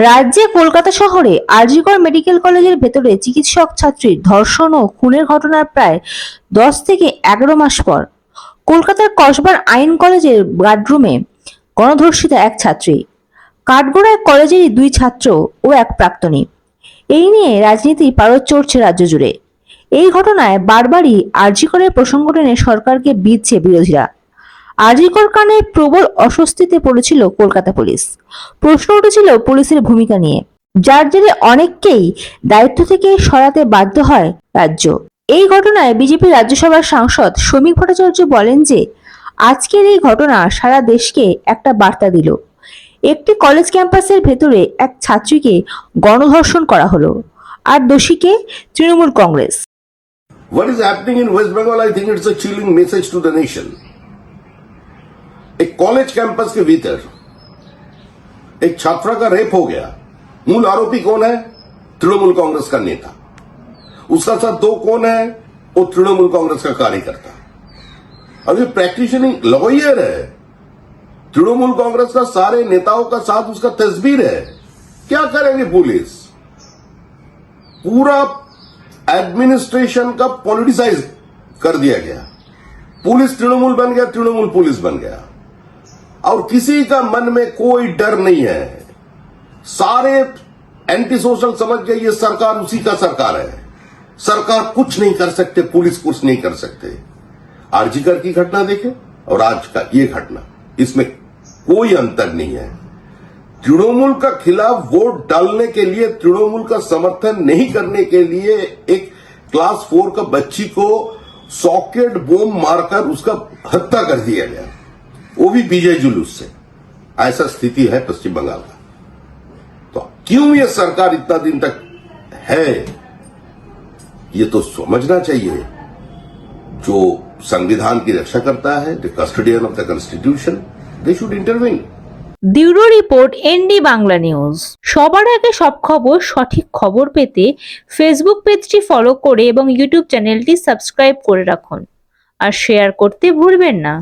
রাজ্যে কলকাতা শহরে আরজিকর মেডিকেল কলেজের ভেতরে চিকিৎসক ছাত্রীর ধর্ষণ ও খুনের ঘটনার প্রায় দশ থেকে এগারো মাস পর। কলকাতার কসবার আইন কলেজের গার্ডরুমে গণধর্ষিতা এক ছাত্রী। কাঠগোড়ায় কলেজেরই দুই ছাত্র ও এক প্রাক্তনী। এই নিয়ে রাজনীতি পারদ চড়ছে রাজ্য জুড়ে। এই ঘটনায় বারবারই আরজিকরের প্রসঙ্গ টেনে সরকারকে বিধছে বিরোধীরা। আরজিকর কানে প্রবল অস্বস্তিতে পড়েছিল কলকাতা পুলিশ। প্রশ্ন উঠেছিল পুলিশের ভূমিকা নিয়ে। যার জেরে অনেককেই দায়িত্ব থেকে সরাতে বাধ্য হয় রাজ্য। এই ঘটনায় বিজেপি রাজ্যসভার সাংসদ শ্রমিক ভট্টাচার্য বলেন যে আজকের এই ঘটনা সারা দেশকে একটা বার্তা দিল। একটি কলেজ ক্যাম্পাসের ভেতরে এক ছাত্রীকে গণধর্ষণ করা হলো। আর দোষীকে Trinamool Congress. What is happening in West Bengal, I think it's a chilling message to the nation. एक कॉलेज कैंपस के भीतर एक छात्रा का रेप हो गया। मूल आरोपी कौन है? तृणमूल कांग्रेस का नेता। उसका साथ दो कौन है? वो तृणमूल कांग्रेस का कार्यकर्ता। अब ये प्रैक्टिशनिंग लॉयर है। तृणमूल कांग्रेस का सारे नेताओं का साथ उसका तस्वीर है। क्या करेंगे पुलिस पूरा एडमिनिस्ट्रेशन का पॉलिटिसाइज कर दिया गया। पुलिस तृणमूल बन गया, तृणमूल पुलिस बन गया। और किसी का मन में कोई डर नहीं है। सारे एंटी सोशल समझ गए, ये सरकार उसी का सरकार है। सरकार कुछ नहीं कर सकते, पुलिस कुछ नहीं कर सकते। आरजीकर की घटना देखें, और आज का ये घटना, इसमें कोई अंतर नहीं है। तृणमूल का खिलाफ वोट डालने के लिए, तृणमूल का समर्थन नहीं करने के लिए एक क्लास फोर का बच्ची को सॉकेट बोम मारकर उसका हत्या कर दिया गया। वो भी विजय जुलूस से ऐसा स्थिति है पश्चिम बंगाल का तो क्यों ये सरकार इतना दिन तक है ये तो समझना चाहिए जो संविधान की रक्षा करता है the custodian of the constitution they should intervene bureau report ND Bangla news সবার আগে সব খবর সঠিক খবর পেতে ফেসবুক পেজটি ফলো করে এবং ইউটিউব চ্যানেলটি সাবস্ক্রাইব করে রাখুন আর শেয়ার করতে ভুলবেন না